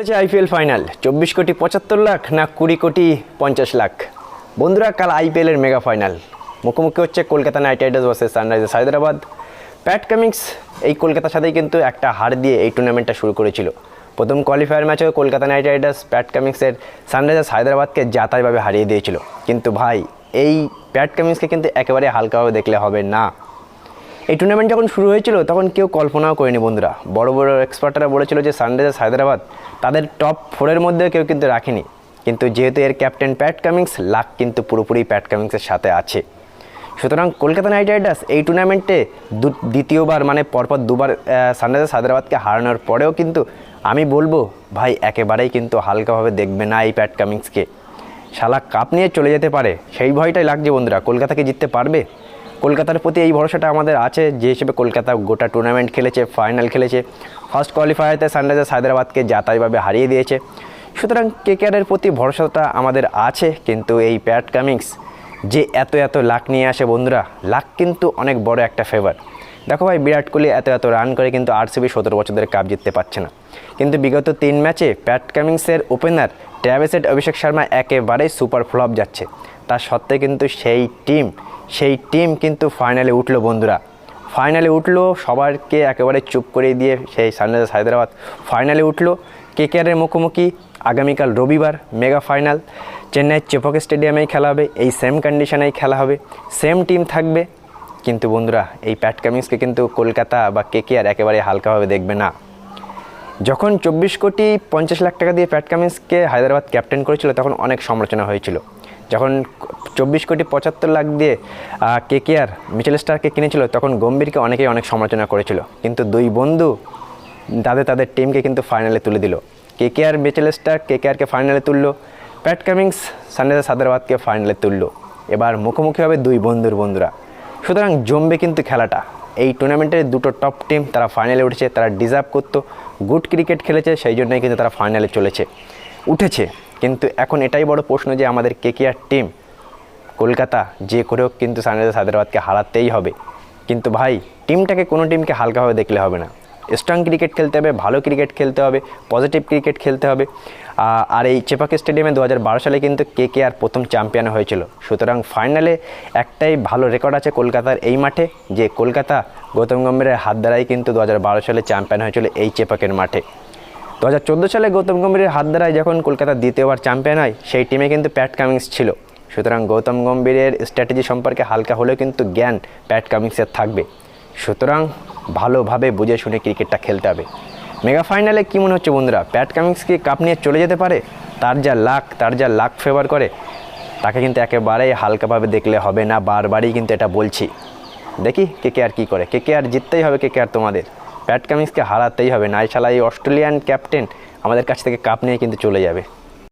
চলেছে IPL final. চব্বিশ কোটি পঁচাত্তর লাখ না কুড়ি কোটি পঞ্চাশ লাখ। বন্ধুরা, কাল আইপিএলের মেগা ফাইনাল। মুখোমুখি হচ্ছে Kolkata Knight Riders versus Sunrisers Hyderabad. Pat Cummins এই কলকাতার সাথেই কিন্তু একটা হার দিয়ে এই টুর্নামেন্টটা শুরু করেছিল। প্রথম কোয়ালিফায়ার ম্যাচে কলকাতা নাইট রাইডার্স প্যাট কামিংসের সানরাইজার্স হায়দ্রাবাদকে যাতাইভাবে হারিয়ে দিয়েছিল। কিন্তু ভাই, এই প্যাট কামিংসকে কিন্তু একেবারে হালকাভাবে দেখলে হবে না। এই টুর্নামেন্ট যখন শুরু হয়েছিল, তখন কেউ কল্পনাও করেনি বন্ধুরা। বড় বড় এক্সপার্টরা বলেছিল যে সানরাইজার্স হায়দ্রাবাদ তাদের টপ ফোরের মধ্যে কেউ কিন্তু রাখেনি। কিন্তু যেহেতু এর ক্যাপ্টেন প্যাট কামিংস লাক কিন্তু পুরোপুরি প্যাট কামিংসের সাথে আছে। সুতরাং কলকাতা নাইট রাইডার্স এই টুর্নামেন্টে দু- দ্বিতীয়বার মানে পরপর দুবার সানরাইজার্স হায়দ্রাবাদকে হারানোর পরেও কিন্তু আমি বলব, ভাই, একেবারেই কিন্তু হালকাভাবে দেখবে না এই প্যাট কামিংসকে শালা কাপ নিয়ে চলে যেতে পারে, সেই ভয়টাই লাগছে বন্ধুরা। কলকাতাকে জিততে পারবে? কলকাতার প্রতি এই ভরসাটা আমাদের আছে, যে হিসেবে কলকাতা গোটা টুর্নামেন্ট খেলেছে ফাইনাল খেলেছে। ফার্স্ট কোয়ালিফায়ারতে সানরাইজার্স হায়দ্রাবাদকে যাতায়াতভাবে হারিয়ে দিয়েছে। সুতরাং কেকেআরের প্রতি ভরসাটা আমাদের আছে, কিন্তু এই প্যাট কামিংস যে এত এত লাখ নিয়ে আসে বন্ধুরা, লাখ কিন্তু অনেক বড় একটা ফেভার দেখো ভাই, বিরাট কোহলি এত এত রান করে কিন্তু আরসিবি সতেরো বছর ধরে কাপ জিততে পারছে না। কিন্তু বিগত তিন ম্যাচে প্যাট কামিংসের ওপেনার ট্র্যাভেসেট অভিষেক শর্মা একেবারেই সুপার ফ্লপ যাচ্ছে। তার সত্ত্বে কিন্তু সেই টিম সেই টিম কিন্তু ফাইনালে উঠল বন্ধুরা। ফাইনালে উঠল, সবারকে একেবারে চুপ করে দিয়ে সেই সানরাইজার্স হায়দ্রাবাদ ফাইনালে উঠল। কেকেআরের মুখোমুখি আগামীকাল রবিবার মেগা ফাইনাল চেন্নাইয়ের চেপক স্টেডিয়ামেই খেলা হবে, এই সেম কন্ডিশনেই খেলা হবে। সেম টিম থাকবে কিন্তু বন্ধুরা, এই প্যাট কামিংসকে কিন্তু কলকাতা বা কে কে আর একেবারে হালকাভাবে দেখবে না। যখন চব্বিশ কোটি পঞ্চাশ লাখ টাকা দিয়ে প্যাট কামিন্সকে হায়দ্রাবাদ ক্যাপ্টেন করেছিল, তখন অনেক সমালোচনা হয়েছিল। যখন চব্বিশ কোটি পঁচাত্তর লাখ দিয়ে কে কে আর মিচেল স্টারকে কিনেছিল, তখন গম্ভীরকে অনেকেই অনেক সমালোচনা করেছিল। কিন্তু দুই বন্ধু তাদের তাদের টিমকে কিন্তু ফাইনালে তুলে দিল। কে কে আর মিচেল স্টার কে কে আরকে ফাইনালে তুললো? প্যাট কামিংস সানরাইজার্স হায়দ্রাবাদকে ফাইনালে তুললো। এবার মুখোমুখি হবে দুই বন্ধুর বন্ধুরা। সুতরাং জমবে কিন্তু খেলাটা। এই টুর্নামেন্টের দুটো টপ টিম তারা ফাইনালে উঠেছে, তারা ডিজার্ভ করতো গুড ক্রিকেট খেলেছে, সেই জন্যই কিন্তু তারা ফাইনালে চলেছে। উঠেছে, কিন্তু এখন এটাই বড় প্রশ্ন যে আমাদের কেকেআর টিম কলকাতা যে করে হোক কিন্তু সানরাইজার্স হায়দ্রাবাদকে হারাতেই হবে। কিন্তু ভাই টিমটাকে কোনো টিমকে হালকাভাবে দেখলে হবে না। স্ট্রং ক্রিকেট খেলতে হবে, ভালো ক্রিকেট খেলতে হবে পজিটিভ ক্রিকেট খেলতে হবে। আর এই চেপাক স্টেডিয়ামে দু হাজার বারো সালে কিন্তু কে কে আর প্রথম চ্যাম্পিয়ন হয়েছিল। সুতরাং ফাইনালে একটাই ভালো রেকর্ড আছে কলকাতার এই মাঠে, যে কলকাতা গৌতম গম্ভীরের হাত দ্বারাই কিন্তু দু হাজার বারো সালে চ্যাম্পিয়ন হয়েছিল এই চেপাকের মাঠে। দু হাজার চোদ্দ সালে গৌতম গম্ভীরের হাত দ্বারাই যখন কলকাতা দ্বিতীয়বার চ্যাম্পিয়ন হয়, সেই টিমে কিন্তু প্যাট কামিংস ছিল। সুতরাং গৌতম গম্ভীরের স্ট্র্যাটেজি সম্পর্কে হালকা হলেও কিন্তু জ্ঞান প্যাট কামিংসের থাকবে। সুতরাং ভালোভাবে বুঝে শুনে ক্রিকেটটা খেলতে হবে। মেগা ফাইনালে কী মনে হচ্ছে বন্ধুরা? প্যাট কামিংস কি কাপ নিয়ে চলে যেতে পারে? তার যা লাক, তার যা লাক ফেভার করে, তাকে কিন্তু একেবারেই হালকাভাবে দেখলে হবে না, বারবারই কিন্তু এটা বলছি। দেখি কে কে আর কী করে, কে কে আর জিততেই হবে, কে কে আর তোমাদের। প্যাট কামিংসকে হারাতেই হবে, নাই শালা এই অস্ট্রেলিয়ান ক্যাপ্টেন আমাদের কাছ থেকে কাপ নিয়ে কিন্তু চলে যাবে।